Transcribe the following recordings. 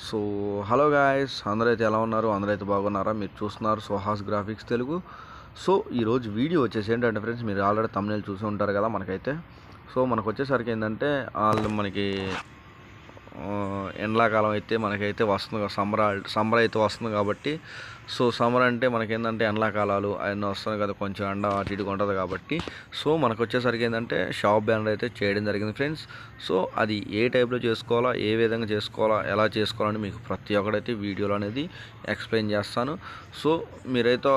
So hello guys అందరైతే ఎలా ఉన్నారు? అందరైతే బాగున్నారా? మీరు చూస్తున్నారు సుహాస్ గ్రాఫిక్స్ తెలుగు. సో ఈరోజు వీడియో వచ్చేసి ఏంటంటే ఫ్రెండ్స్ మీరు ఆల్రెడీ తమిళ చూసి ఉంటారు కదా మనకైతే. సో మనకు వచ్చేసరికి ఏంటంటే వాళ్ళు మనకి ఎండాకాలం అయితే మనకైతే వస్తుంది సమ్మర్ సమ్మర్ అయితే వస్తుంది కాబట్టి సో సమ్మర్ అంటే మనకేంటంటే ఎండాకాలాలు అవన్నీ వస్తుంది కదా కొంచెం ఎండ అటు ఇటుగా ఉంటుంది కాబట్టి సో మనకు వచ్చేసరికి ఏంటంటే షాప్ బ్యానర్ అయితే చేయడం జరిగింది ఫ్రెండ్స్. సో అది ఏ టైప్లో చేసుకోవాలా ఏ విధంగా చేసుకోవాలా ఎలా చేసుకోవాలని మీకు ప్రతి ఒక్కడైతే వీడియోలో అనేది ఎక్స్ప్లెయిన్ చేస్తాను. సో మీరైతే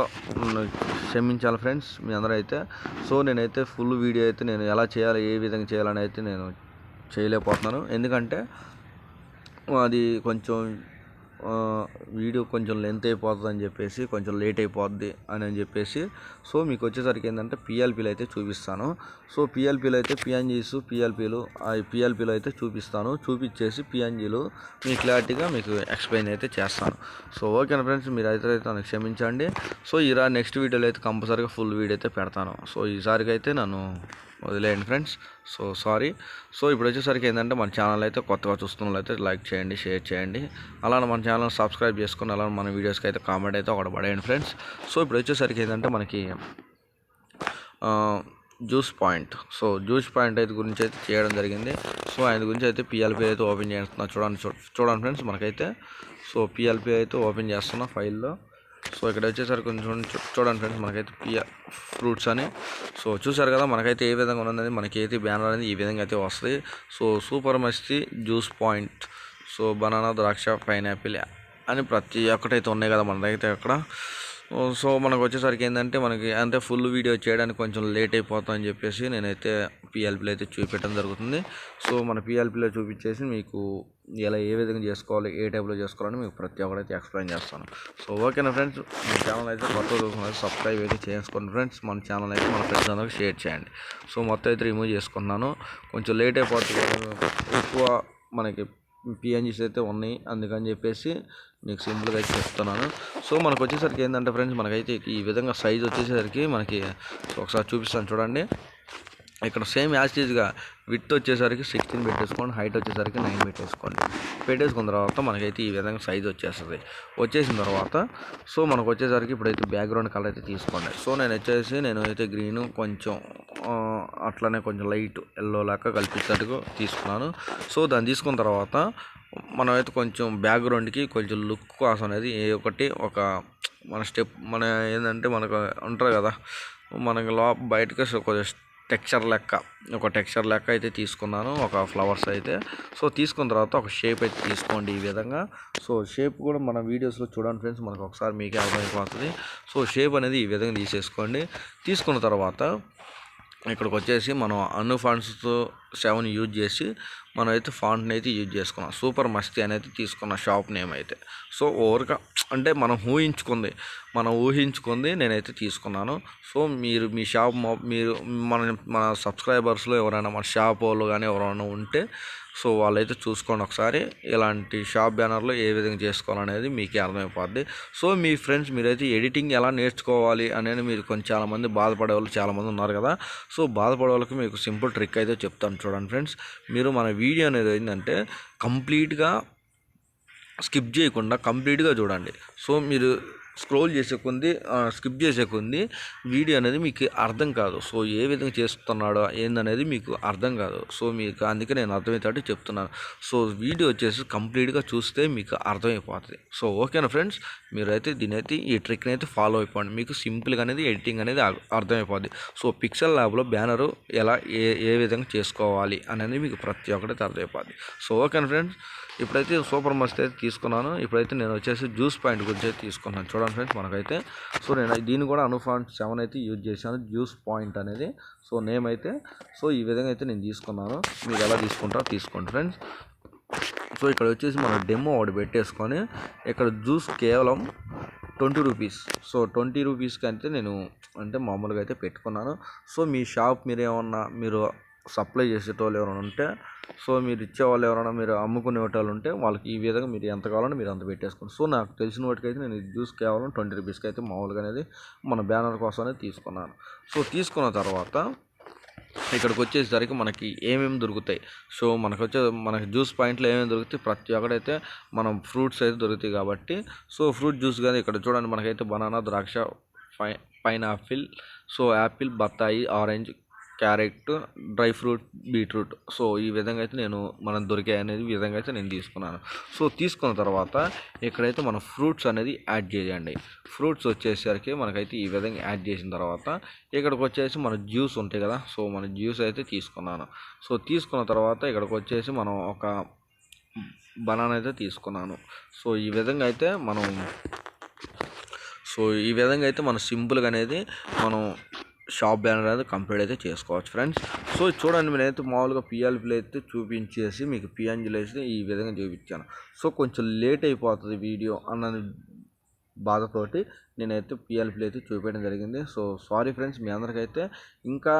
క్షమించాలి ఫ్రెండ్స్ మీ అందరైతే. సో నేనైతే ఫుల్ వీడియో అయితే నేను ఎలా చేయాలి ఏ విధంగా చేయాలని అయితే నేను చేయలేకపోతున్నాను. ఎందుకంటే అది కొంచెం వీడియో కొంచెం లెంత్ అయిపోతుంది అని చెప్పేసి కొంచెం లేట్ అయిపోద్ది అని అని చెప్పేసి సో మీకు వచ్చేసరికి ఏంటంటే పిఎల్పీలు అయితే చూపిస్తాను. సో పిఎల్పీలు అయితే పిఎన్జీస్ పిఎల్పీలు ఆ పిఎల్పీలు అయితే చూపిస్తాను. చూపించేసి పిఎన్జీలు మీ క్లారిటీగా మీకు ఎక్స్ప్లెయిన్ అయితే చేస్తాను. సో ఓకే ఫ్రెండ్స్ మీరు అయితే అయితే నన్ను క్షమించండి. సో ఈరా నెక్స్ట్ వీడియోలో అయితే కంపల్సరీగా ఫుల్ వీడియో అయితే పెడతాను. సో ఈసారికి అయితే నన్ను వదిలేయండి ఫ్రెండ్స్. So sorry. సో ఇప్పుడు వచ్చేసరికి ఏంటంటే మన ఛానల్ అయితే కొత్తగా చూస్తున్న అయితే లైక్ చేయండి షేర్ చేయండి. అలానే మన ఛానల్ సబ్స్క్రైబ్ చేసుకుని అలానే మన వీడియోస్కి అయితే కామెంట్ అయితే ఒకటి పడేయండి ఫ్రెండ్స్. సో ఇప్పుడు వచ్చేసరికి ఏంటంటే మనకి juice point so juice point అయితే గురించి అయితే చేయడం జరిగింది. సో ఆయన గురించి అయితే పిఎల్పి అయితే ఓపెన్ చేస్తున్నా. చూడండి చూ- చూడండి ఫ్రెండ్స్ మనకైతే. సో పిఎల్పి అయితే ఓపెన్ చేస్తున్నా ఫైల్లో. సో ఇక్కడ వచ్చేసరికి కొంచెం చూడండి ఫ్రెండ్స్ మనకైతే పియా ఫ్రూట్స్ అని. సో చూసారు కదా మనకైతే ఏ విధంగా ఉన్నది మనకి బ్యానర్ అనేది ఈ విధంగా అయితే వస్తుంది. So super Masti juice point. So banana ద్రాక్ష పైనాపిల్ అని ప్రతి ఒక్కటైతే ఉన్నాయి కదా మన దగ్గర అక్కడ. సో మనకు వచ్చేసరికి ఏంటంటే మనకి అంటే ఫుల్ వీడియో చేయడానికి కొంచెం లేట్ అయిపోతా అని చెప్పేసి నేనైతే పిఎల్పిలో అయితే చూపెట్టడం జరుగుతుంది. సో మన పిఎల్పిలో చూపించేసి మీకు ఎలా ఏ విధంగా చేసుకోవాలి ఏ టైప్లో చేసుకోవాలని మీకు ప్రతి ఒక్కరైతే ఎక్స్ప్లెయిన్ చేస్తాను. సో ఓకేనా ఫ్రెండ్స్ మన ఛానల్ అయితే కొత్త చూసుకున్నారు సబ్స్క్రైబ్ అయితే చేసుకోండి ఫ్రెండ్స్ మన ఛానల్ అయితే మన ఫ్రెండ్స్ అందరికి షేర్ చేయండి. సో మొత్తం అయితే రిమూవ్ చేసుకున్నాను కొంచెం లేట్ అయిపోతుంది. ఎక్కువ మనకి పిఎన్జీస్ అయితే ఉన్నాయి. అందుకని చెప్పేసి మీకు సింపుల్గా అయితే చెప్తున్నాను. సో మనకు వచ్చేసరికి ఏంటంటే ఫ్రెండ్స్ మనకైతే ఈ విధంగా సైజ్ వచ్చేసరికి మనకి ఒకసారి చూపిస్తాను చూడండి. ఇక్కడ సేమ్ యాస్టీజ్గా విత్ వచ్చేసరికి సిక్స్టీన్ పెట్టేసుకోండి హైట్ వచ్చేసరికి నైన్ పెట్టేసుకోండి. పెట్టేసుకున్న తర్వాత మనకైతే ఈ విధంగా సైజ్ వచ్చేస్తుంది. వచ్చేసిన తర్వాత సో మనకు వచ్చేసరికి ఇప్పుడైతే బ్యాక్గ్రౌండ్ కలర్ అయితే తీసుకోండి. సో నేను వచ్చేసి నేను అయితే గ్రీన్ కొంచెం అట్లనే కొంచెం లైట్ ఎల్లో లాగా కల్పించేట్టుగా తీసుకున్నాను. సో దాన్ని తీసుకున్న తర్వాత మనమైతే కొంచెం బ్యాక్గ్రౌండ్కి కొంచెం లుక్ కోసం అనేది ఏ ఒకటి ఒక మన స్టెప్ మన ఏంటంటే మనకు ఉంటారు కదా మనకి లో బయటకు కొంచెం టెక్స్చర్ లెక్క. ఒక టెక్స్చర్ లెక్క అయితే తీసుకున్నాను ఒక ఫ్లవర్స్ అయితే. సో తీసుకున్న తర్వాత ఒక షేప్ అయితే తీసుకోండి ఈ విధంగా. సో షేప్ కూడా మన వీడియోస్లో చూడండి ఫ్రెండ్స్ మనకు ఒకసారి మీకే అర్థమైపోతుంది. సో షేప్ అనేది ఈ విధంగా తీసేసుకోండి. తీసుకున్న తర్వాత ఇక్కడికి వచ్చేసి మనం అన్ని ఫండ్స్తో సెవెన్ యూజ్ చేసి మనం అయితే ఫాంట్ని అయితే యూజ్ చేసుకున్నాం. సూపర్ మస్తి అనేది తీసుకున్న షాప్ నేమ్ అయితే. సో ఓవర్గా అంటే మనం ఊహించుకుంది మనం ఊహించుకుంది నేనైతే తీసుకున్నాను. సో మీరు మీ షాప్ మీరు మన మన సబ్స్క్రైబర్స్లో ఎవరైనా మన షాప్ వాళ్ళు కానీ ఎవరైనా ఉంటే సో వాళ్ళైతే చూసుకోండి ఒకసారి. ఇలాంటి షాప్ బ్యానర్లో ఏ విధంగా చేసుకోవాలనేది మీకే అర్థమైపోద్ది. సో మీ ఫ్రెండ్స్ మీరైతే ఎడిటింగ్ ఎలా నేర్చుకోవాలి అనేది మీరు కొంచెం చాలామంది బాధపడే వాళ్ళు చాలామంది ఉన్నారు కదా. సో బాధపడే వాళ్ళకి మీకు సింపుల్ ట్రిక్ అయితే చెప్తాను చూడండి ఫ్రెండ్స్ మీరు మన వీడియో అనేది ఏంటంటే కంప్లీట్గా స్కిప్ చేయకుండా కంప్లీట్గా చూడండి. సో మీరు స్క్రోల్ చేసే కొంది స్కిప్ చేసే కొంది వీడియో అనేది మీకు అర్థం కాదు. సో ఏ విధంగా చేస్తున్నాడో ఏందనేది మీకు అర్థం కాదు. సో మీకు అందుకే నేను అర్థమయ్యేటట్టు చెప్తున్నాను. సో వీడియో వచ్చేసి కంప్లీట్గా చూస్తే మీకు అర్థమైపోతుంది. సో ఓకేనా ఫ్రెండ్స్? మీరైతే దీని అయితే ఈ ట్రిక్ని అయితే ఫాలో అయిపోండి. మీకు సింపుల్గా అనేది ఎడిటింగ్ అనేది అర్థమైపోతుంది అర్థమైపోద్ది. సో పిక్సెల్ ల్యాబ్లో బ్యానరు ఎలా ఏ ఏ విధంగా చేసుకోవాలి అనేది మీకు ప్రతి ఒక్కటి అర్థమైపోద్ది. సో ఓకేనా ఫ్రెండ్స్? ఇప్పుడైతే సూపర్ మస్ట్ అయితే తీసుకున్నాను. ఇప్పుడైతే నేను వచ్చేసి జ్యూస్ పాయింట్ గురించి అయితే తీసుకున్నాను. చూడండి. ఫ్రెండ్స్ మనకైతే. సో నేను దీన్ని కూడా అనుఫాంట్ సెవెన్ అయితే యూజ్ చేశాను. జ్యూస్ పాయింట్ అనేది. సో నేమ్ అయితే. సో ఈ విధంగా అయితే నేను తీసుకున్నాను. మీరు ఎలా తీసుకుంటారో తీసుకోండి ఫ్రెండ్స్. సో ఇక్కడ వచ్చేసి మనం డెమో ఒకటి పెట్టేసుకొని ఇక్కడ జ్యూస్ కేవలం ట్వంటీ రూపీస్. సో ట్వంటీ రూపీస్కి అయితే నేను అంటే మామూలుగా అయితే పెట్టుకున్నాను. సో మీ షాప్ మీరు ఏమన్నా మీరు సప్లై చేసేటోళ్ళు ఎవరైనా ఉంటే సో మీరు ఇచ్చేవాళ్ళు ఎవరైనా మీరు అమ్ముకునే వాళ్ళు ఉంటే వాళ్ళకి ఈ విధంగా మీరు ఎంత కావాలంటే మీరు అంత పెట్టేసుకోండి. సో నాకు తెలిసిన వాటికైతే నేను ఇది జ్యూస్ కేవలం ట్వంటీ రూపీస్కి అయితే మామూలుగా అనేది మన బ్యానర్ కోసం అనేది తీసుకున్నాను. సో తీసుకున్న తర్వాత ఇక్కడికి వచ్చేసరికి మనకి ఏమేమి దొరుకుతాయి? సో మనకు వచ్చే మనకి జ్యూస్ పాయింట్లో ఏమేమి దొరుకుతాయి? ప్రతి ఒక్కడైతే మనం ఫ్రూట్స్ అయితే దొరుకుతాయి కాబట్టి సో ఫ్రూట్ జ్యూస్ కానీ ఇక్కడ చూడండి మనకైతే బనానా ద్రాక్ష పై పైనాపిల్ సో యాపిల్ బత్తాయి orange carrot dry fruit beetroot. So ఈ విధంగా అయితే నేను మనం దొరికాయి అనేది విధంగా అయితే నేను తీసుకున్నాను. సో తీసుకున్న తర్వాత ఇక్కడైతే మనం ఫ్రూట్స్ అనేది యాడ్ చేయండి. ఫ్రూట్స్ వచ్చేసరికి మనకైతే ఈ విధంగా యాడ్ చేసిన తర్వాత ఇక్కడికి వచ్చేసి మన జ్యూస్ ఉంటాయి కదా సో మన జ్యూస్ అయితే తీసుకున్నాను. సో తీసుకున్న తర్వాత ఇక్కడికి వచ్చేసి మనం ఒక బనానా అయితే తీసుకున్నాను. సో ఈ విధంగా అయితే మనం సో ఈ విధంగా అయితే మనం సింపుల్గా అనేది మనం షాప్ బ్యానర్ అనేది కంప్లీట్ అయితే చేసుకోవచ్చు ఫ్రెండ్స్. సో చూడండి నేనైతే మామూలుగా పిఎల్పీలు అయితే చూపించేసి మీకు పిఎన్జీలు అయితే ఈ విధంగా చూపించాను. సో కొంచెం లేట్ అయిపోతుంది వీడియో అన్న బాధతోటి నేనైతే పిఎల్పీలు అయితే చూపించడం జరిగింది. సో సారీ ఫ్రెండ్స్ మీ అందరికైతే. ఇంకా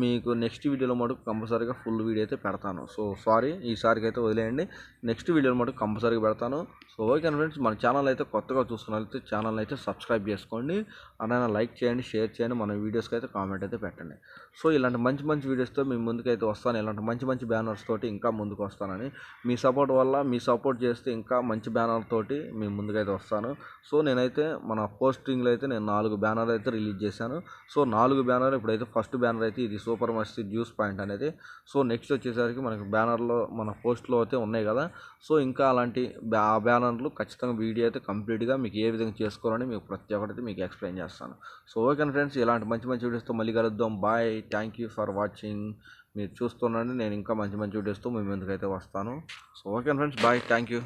మీకు నెక్స్ట్ వీడియోలో మటుకు కంపల్సరీగా ఫుల్ వీడియో అయితే పెడతాను. సో సారీ ఈసారికి అయితే వదిలేయండి నెక్స్ట్ వీడియోలో మటుకు కంపల్సరీగా పెడతాను. సో ఓకే ఫ్రెండ్స్ మన ఛానల్ అయితే కొత్తగా చూస్తున్నట్లయితే ఛానల్ అయితే సబ్స్క్రైబ్ చేసుకోండి. అలానే లైక్ చేయండి షేర్ చేయండి. మన వీడియోస్కి అయితే కామెంట్ అయితే పెట్టండి. సో ఇలాంటి మంచి మంచి వీడియోస్తో మీ ముందుకైతే వస్తాను. ఇలాంటి మంచి మంచి బ్యానర్స్ తోటి ఇంకా ముందుకు వస్తానని. మీ సపోర్ట్ వల్ల మీ సపోర్ట్ చేస్తే ఇంకా మంచి బ్యానర్ తోటి మీ ముందుకైతే వస్తాను. సో నేనైతే మన పోస్టింగ్లో అయితే నేను నాలుగు బ్యానర్ అయితే రిలీజ్ చేశాను. సో నాలుగు బ్యానర్ ఇప్పుడైతే ఫస్ట్ బ్యానర్ అయితే ఇది సూపర్ మస్తి జ్యూస్ పాయింట్ అనేది. సో నెక్స్ట్ వచ్చేసరికి మనకి బ్యానర్లో మన పోస్ట్లో అయితే ఉన్నాయి కదా. సో ఇంకా అలాంటి బ్యా ఆ బ్యానర్లు ఖచ్చితంగా వీడియో అయితే కంప్లీట్గా మీకు ఏ విధంగా చేసుకోవాలని మీకు ప్రతి ఒక్కటి మీకు ఎక్స్ప్లెయిన్ చేస్తాను. సో ఓకే ఫ్రెండ్స్ ఇలాంటి మంచి మంచి వీడియోస్తో మళ్ళీ కలుద్దాం. Bye thank you for watching. మీరు చూస్తున్నాండి నేను ఇంకా మంచి మంచి వీడియోస్తో మేము ముందుకైతే వస్తాను. So okay friends bye thank you.